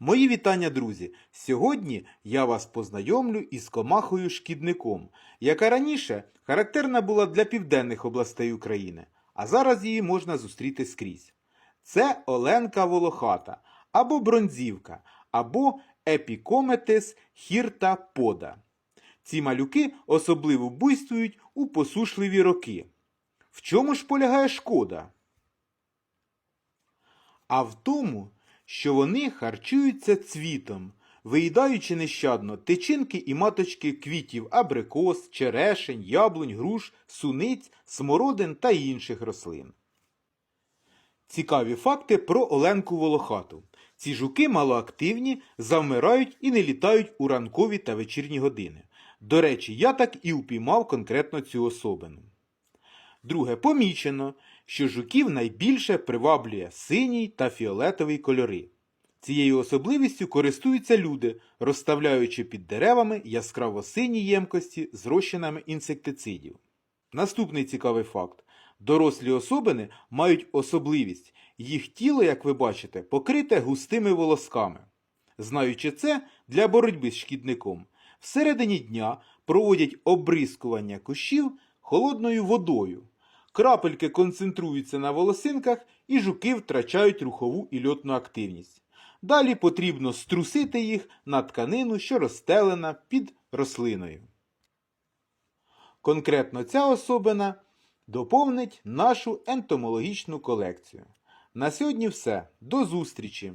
Мої вітання, друзі! Сьогодні я вас познайомлю із комахою шкідником, яка раніше характерна була для південних областей України, а зараз її можна зустріти скрізь. Це Оленка Волохата, або бронзівка, або епікометис хірта пода. Ці малюки особливо буйствують у посушливі роки. В чому ж полягає шкода? а в тому, що вони харчуються цвітом, виїдаючи нещадно тичинки і маточки квітів абрикос, черешень, яблунь, груш, суниць, смородин та інших рослин. Цікаві факти про Оленку Волохату. Ці жуки малоактивні, завмирають і не літають у ранкові та вечірні години. До речі, я так і упіймав конкретно цю особину. Друге, помічено, що жуків найбільше приваблює синій та фіолетовий кольори. Цією особливістю користуються люди, розставляючи під деревами яскраво сині ємкості з розчинами інсектицидів. Наступний цікавий факт. Дорослі особини мають особливість. Їх тіло, як ви бачите, покрите густими волосками. Знаючи це, для боротьби з шкідником всередині дня проводять обрискування кущів холодною водою. Крапельки концентруються на волосинках і жуки втрачають рухову і льотну активність. Далі потрібно струсити їх на тканину, що розстелена під рослиною. Конкретно ця особина доповнить нашу ентомологічну колекцію. На сьогодні все. До зустрічі!